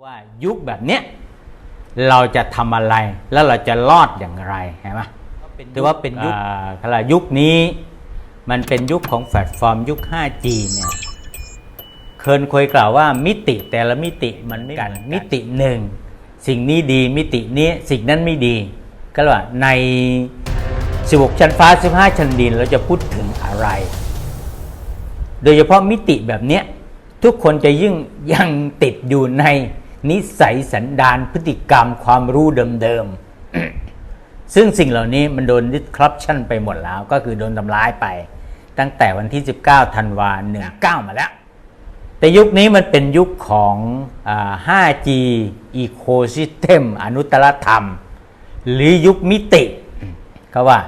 ว่ายุคแบบเนี้ยเราจะทำอะไรแล้วเราจะรอดอย่างไรเห็นไหมถือว่าเป็นยุคขณะยุคนี้มันเป็นยุคของแพลตฟอร์มยุค 5G เนี่ยเคินเคยกล่าวว่ามิติแต่ละมิติมันไม่กันมิติหนึ่งสิ่งนี้ดีมิตินี้สิ่งนั้นไม่ดี ก็เลยว่าใน 16 ชั้นฟ้า 15 ชั้นดินเราจะพูดถึงอะไร โดยเฉพาะมิติแบบเนี้ยทุกคนจะยิ่งยังติดอยู่ใน นิสัยสันดานพฤติกรรมความรู้เดิมๆ ซึ่งสิ่งเหล่านี้มันโดนดิสครัปชันไปหมดแล้ว ก็คือโดนทำร้ายไป ตั้งแต่วันที่ 19ธันวาเนื้อ9มาแล้ว แต่ยุคนี้มันเป็นยุคของอ 5G Ecosystem อนุตตรธรรม หรือยุคมิติก็ว่า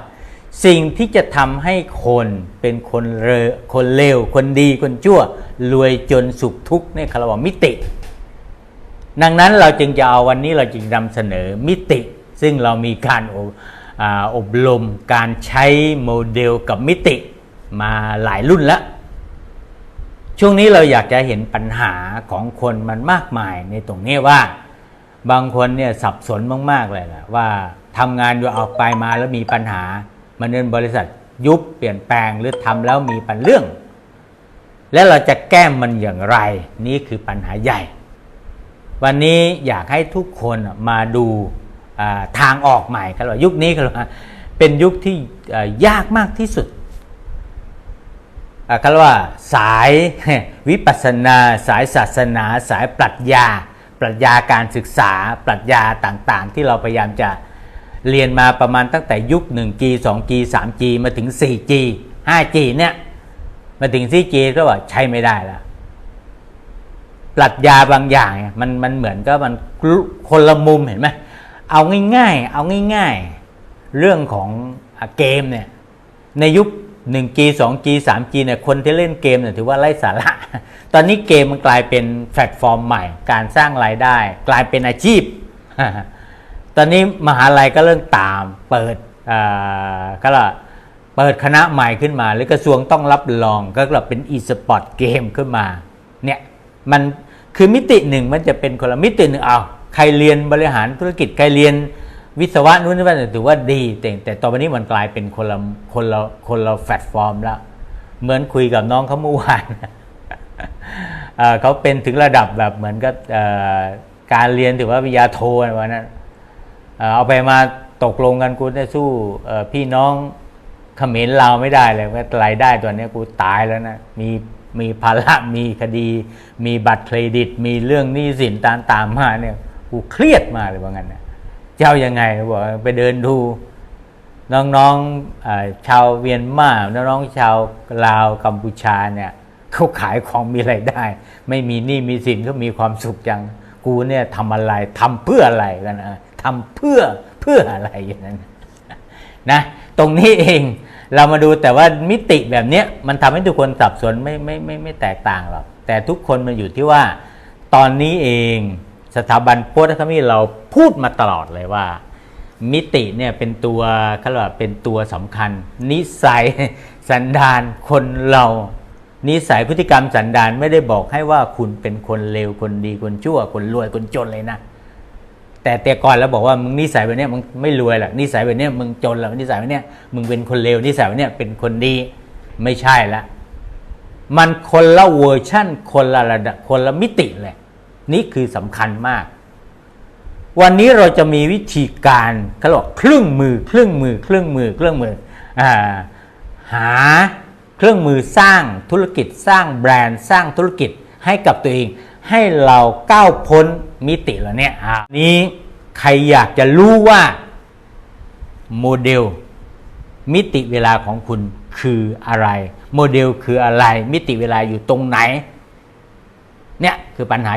สิ่งที่จะทำให้คนเป็นคนเรอคนเลวคนดีคนชั่ว รวยจนสุขทุกข์เนี่ยเขารว่ามิติ ดังนั้นเราจึงจะเอาวันนี้เราจึงนำเสนอมิติ ซึ่งเรามีการอบอ่าอบรมการใช้โมเดลกับมิติมาหลายรุ่นแล้ว ช่วงนี้เราอยากจะเห็นปัญหาของคนมันมากมายในตรงนี้ว่า บางคนเนี่ยสับสนมาก ๆ เลยนะว่าทำงานอยู่ออกไปมาแล้วมีปัญหามันเงินบริษัทยุบเปลี่ยนแปลงหรือทำแล้วมีปัญเรื่อง และเราจะแก้มันอย่างไร นี่คือปัญหาใหญ่ วันนี้อยากให้ทุกคนมาดูทางออกใหม่ครับว่ายุคนี้ครับว่าเป็นยุคที่ยากมากที่สุดอ่าเรียกว่าสายวิปัสสนา สายศาสนา สายปรัชญา ปรัชญาการศึกษา ปรัชญาต่างๆ ที่เราพยายามจะเรียนมาประมาณตั้งแต่ยุค 1G 2G 3G มาถึง 4G 5G เนี่ยมาถึง 4G ก็ว่าใช้ไม่ได้แล้ว ปรัชญาบางอย่างเนี่ยมันมันเหมือนก็มันคนละมุมเห็นไหมเอาง่ายๆ เอาง่ายๆ เรื่องของเกมเนี่ยในยุค 1G 2G 3G เนี่ยคนที่เล่นเกมเนี่ยถือว่าไร้สาระ ตอนนี้เกมมันกลายเป็นแพลตฟอร์มใหม่ การสร้างรายได้ กลายเป็นอาชีพ ตอนนี้มหาลัยก็เริ่มตามเปิดอ่าก็ละเปิดคณะใหม่ขึ้นมา หรือกระทรวงต้องรับรองก็กลับเป็น e-sport เกมขึ้นมาเนี่ยมัน คือมิติหนึ่งมันจะเป็นคนละมิติหนึ่งเอาใครเรียนบริหารธุรกิจใครเรียนวิศวะนู้นนี่ว่าถือว่าดีแต่แต่ตอนนี้มันกลายเป็นคนละคนละคนละแพลตฟอร์มแล้วเหมือนคุยกับน้องเขาเมื่อวานเขาเป็นถึงระดับแบบเหมือนกับการเรียนถือว่าวิทยาโทนวันนั้นเอาไปมาตกลงกันกูได้สู้พี่น้องเขมรเราวไม่ได้เลยว่ารายได้ตัวนี้กูตายแล้วนะมี มีภาระมีคดี มีบัตรเครดิต มีเรื่องหนี้สินตามตามมาเนี่ยกูเครียดมากเลยว่างั้นนะเจ้ายังไงบอกไปเดินดูน้องๆชาวเวียนมาน้องๆชาวลาวกัมพูชาเนี่ยเขาขายของมีไรายได้ ไม่มีหนี้มีสินก็มีความสุขจัง กูเนี่ยทำอะไรทำเพื่ออะไรกันนะทำเพื่อเพื่ออะไรอย่างนั้นนะ ตรงนี้เอง เรามาดูแต่ว่ามิติแบบเนี้ยมันทำให้ทุกคนสับสนไม่ไม่ไม่ไม่แตกต่างหรอกแต่ทุกคนมันอยู่ที่ว่า ตอนนี้เองสถาบันโพุทธคมีเราพูดมาตลอดเลยว่า มิติเนี่ยเป็นตัวเขาเรียกว่าเป็นตัวสำคัญ นิสัยสันดานคนเรานิสัยพฤติกรรมสันดานไม่ได้บอกให้ว่าคุณเป็นคนเลวคนดีคนชั่วคนรวยคนจนเลยนะ แต่แต่ก่อนเราบอกว่ามึงนิสัยแบบนี้มึงไม่รวยหรอกนิสัยแบบนี้มึงจนหรอกนิสัยแบบนี้มึงเป็นคนเลวนิสัยแบบนี้เป็นคนดีไม่ใช่ละมันคนละเวอร์ชั่นคนละระดับคนละมิติเลยนี่คือสำคัญมาก วันนี้เราจะมีวิธีการเขาเรียกเครื่องมือเครื่องมือเครื่องมือเครื่องมืออหาเครื่องมือสร้างธุรกิจสร้างแบรนด์สร้างธุรกิจให้กับตัวเอง ให้เราก้าวพ้นมิติแล้วเนี่ยอ่านี้ ใครอยากจะรู้ว่าโมเดลมิติเวลาของคุณคืออะไร โมเดลคืออะไร มิติเวลาอยู่ตรงไหน เนี่ยคือปัญหา